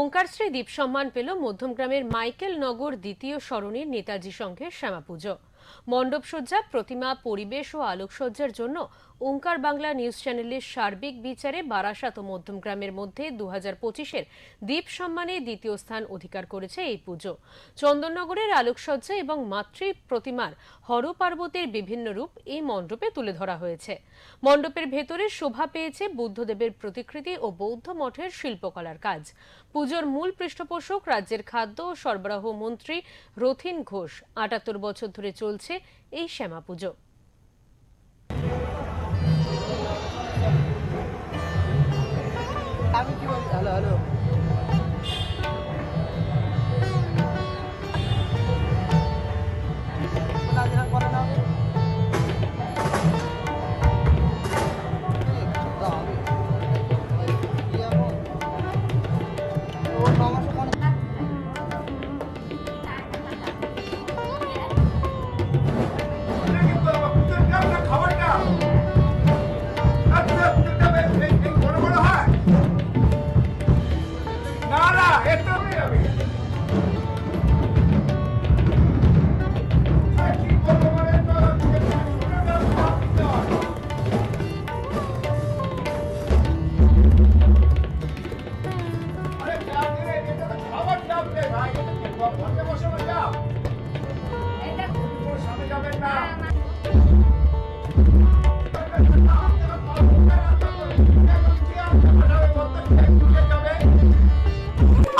ওঙ্কারশ্রী দ্বীপ সম্মান পেল মধ্যমগ্রামের মাইকেল নগর দ্বিতীয় সরণির নেতাজি সংঘের শ্যামাপুজো। মণ্ডপসজ্জা প্রতিমা, পরিবেশ ও আলোকসজ্জার জন্য ওঙ্কার বাংলা নিউজ চ্যানেলের সার্বিক বিচারে বারাসাত ও মধ্যমগ্রামের মধ্যে দু হাজার পঁচিশের দ্বীপ সম্মানে দ্বিতীয় স্থান অধিকার করেছে এই পুজো। চন্দননগরের আলোকসজ্জা এবং মাতৃ প্রতিমার হর পার্বতীর বিভিন্ন রূপ এই মণ্ডপে তুলে ধরা হয়েছে। মণ্ডপের ভেতরে শোভা পেয়েছে বুদ্ধদেবের প্রতিকৃতি ও বৌদ্ধ মঠের শিল্পকলার কাজ। পুজোর মূল পৃষ্ঠপোষক রাজ্যের খাদ্য ও সরবরাহ মন্ত্রী রথিন ঘোষ আটাত্তর বছর ধরে চলছে এই শ্যামা পুজো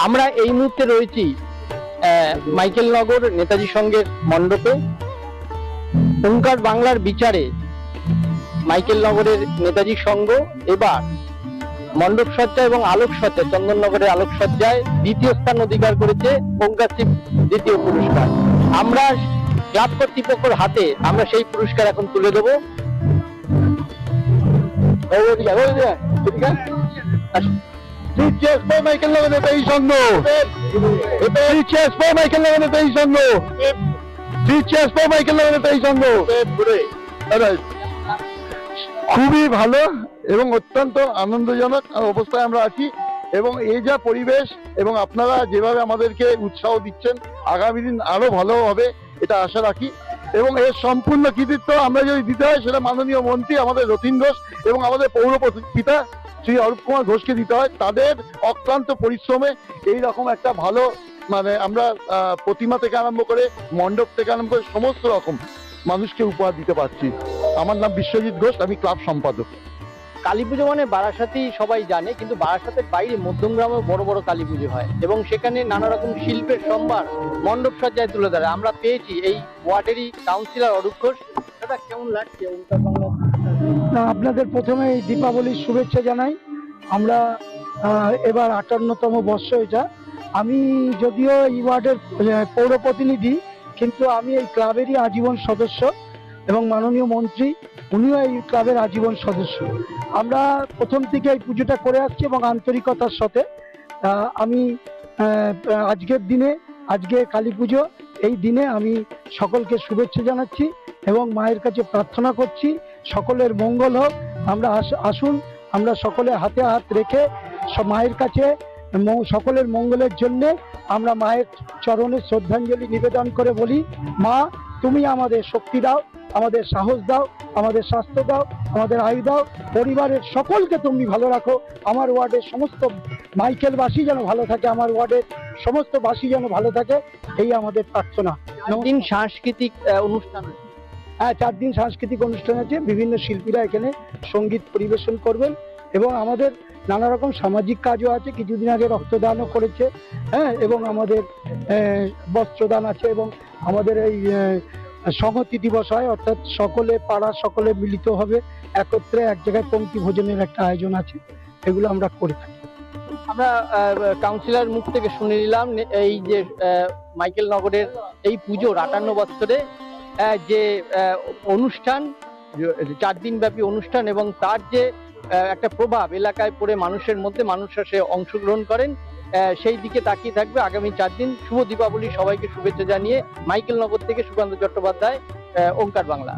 আমরা এই মুহূর্তে রয়েছি মাইকেল নগর নেতাজি সঙ্গের মণ্ডপে। ওঙ্কার বাংলার বিচারে মাইকেল নগরের নেতাজি সংঘ এবার মণ্ডপ সজ্জা এবং আলোকসজ্জা চন্দননগরের আলোকসজ্জায় দ্বিতীয় স্থান অধিকার করেছে ওঙ্কারশিপ দ্বিতীয় পুরস্কার। আমরা ক্লাব কর্তৃপক্ষের হাতে আমরা সেই পুরস্কার এখন তুলে দেবো। for Michael Logan এই সঙ্গ এই সঙ্গ Alright. খুবই ভালো এবং অত্যন্ত আনন্দজনক অবস্থায় আমরা আছি এবং এই যা পরিবেশ এবং আপনারা যেভাবে আমাদেরকে উৎসাহ দিচ্ছেন, আগামী দিন আরও ভালো হবে এটা আশা রাখি। এবং এর সম্পূর্ণ কৃতিত্ব আমরা যদি দিতে হয়, সেটা মাননীয় মন্ত্রী, আমাদের রথীন ঘোষ এবং আমাদের পৌর পিতা শ্রী অরূপ কুমার ঘোষকে দিতে হয়। তাদের অক্লান্ত পরিশ্রমে এই রকম একটা ভালো মানে আমরা প্রতিমা থেকে আরম্ভ করে মণ্ডপ থেকে আরম্ভ করে সমস্ত রকম মানুষকে উপহার দিতে পারছি। আমার নাম বিশ্বজিৎ ঘোষ আমি ক্লাব সম্পাদক। কালী পুজো মানে বারাসাতেই সবাই জানে কিন্তু বারাসাতের বাইরে মধ্যমগ্রামেও বড় বড় কালী পুজো হয় এবং সেখানে নানা রকম শিল্পের সম্ভার মণ্ডপ সজ্জায় তুলে ধরে। আমরা পেয়েছি এই ওয়ার্ডেরই কাউন্সিলর অরূপ ঘোষ। দাদা কেমন লাগছে না আপনাদের প্রথমে এই দীপাবলির শুভেচ্ছা জানাই। আমরা আহ, এবার আটান্নতম বর্ষ এটা। আমি যদিও এই ওয়ার্ডের পৌর প্রতিনিধি কিন্তু আমি এই ক্লাবেরই আজীবন সদস্য এবং মাননীয় মন্ত্রী, উনিও এই ক্লাবের আজীবন সদস্য। আমরা প্রথম থেকে এই পুজোটা করে আসছি এবং আন্তরিকতার সাথে আমি আজকের দিনে, আজকে কালী পুজো, এই দিনে আমি সকলকে শুভেচ্ছা জানাচ্ছি এবং মায়ের কাছে প্রার্থনা করছি, সকলের মঙ্গল হোক। আমরা আসুন, আমরা সকলে হাতে হাত রেখে মায়ের কাছে সকলের মঙ্গলের জন্য আমরা মায়ের চরণে শ্রদ্ধাঞ্জলি নিবেদন করে বলি মা তুমি আমাদের শক্তি দাও আমাদের সাহস দাও আমাদের স্বাস্থ্য দাও আমাদের আয়ু দাও পরিবারের সকলকে তুমি ভালো রাখো আমার ওয়ার্ডের সমস্ত মাইকেলবাসী যেন ভালো থাকে আমার ওয়ার্ডের সমস্ত বাসী যেন ভালো থাকে এই আমাদের প্রার্থনা। দিন সাংস্কৃতিক অনুষ্ঠান হ্যাঁ চার দিন সাংস্কৃতিক অনুষ্ঠান আছে বিভিন্ন শিল্পীরা এখানে সংগীত পরিবেশন করবেন এবং আমাদের নানা রকম সামাজিক কাজও আছে, কিছুদিন আগে রক্তদানও করেছে হ্যাঁ এবং আমাদের বস্ত্রদান আছে এবং আমাদের এই সংহতি দিবস হয়, অর্থাৎ সকলে, পাড়া সকলে মিলিত হবে, একত্রে এক জায়গায় পঙ্ক্তি ভোজনের একটা আয়োজন আছে, এগুলো আমরা করে থাকি। আমরা কাউন্সিলর মুখ থেকে শুনে নিলাম এই যে মাইকেল নগরের এই পুজোর আটান্ন বছরে যে অনুষ্ঠান চার দিন ব্যাপী অনুষ্ঠান এবং তার যে একটা প্রভাব এলাকায় পড়ে মানুষের মধ্যে মানুষরা সে অংশগ্রহণ করেন। সেই দিকে তাকিয়ে থাকবে আগামী চার দিন। শুভ দীপাবলি সবাইকে শুভেচ্ছা জানিয়ে মাইকেল নগর থেকে সুকান্ত চট্টোপাধ্যায় ওঙ্কার বাংলা।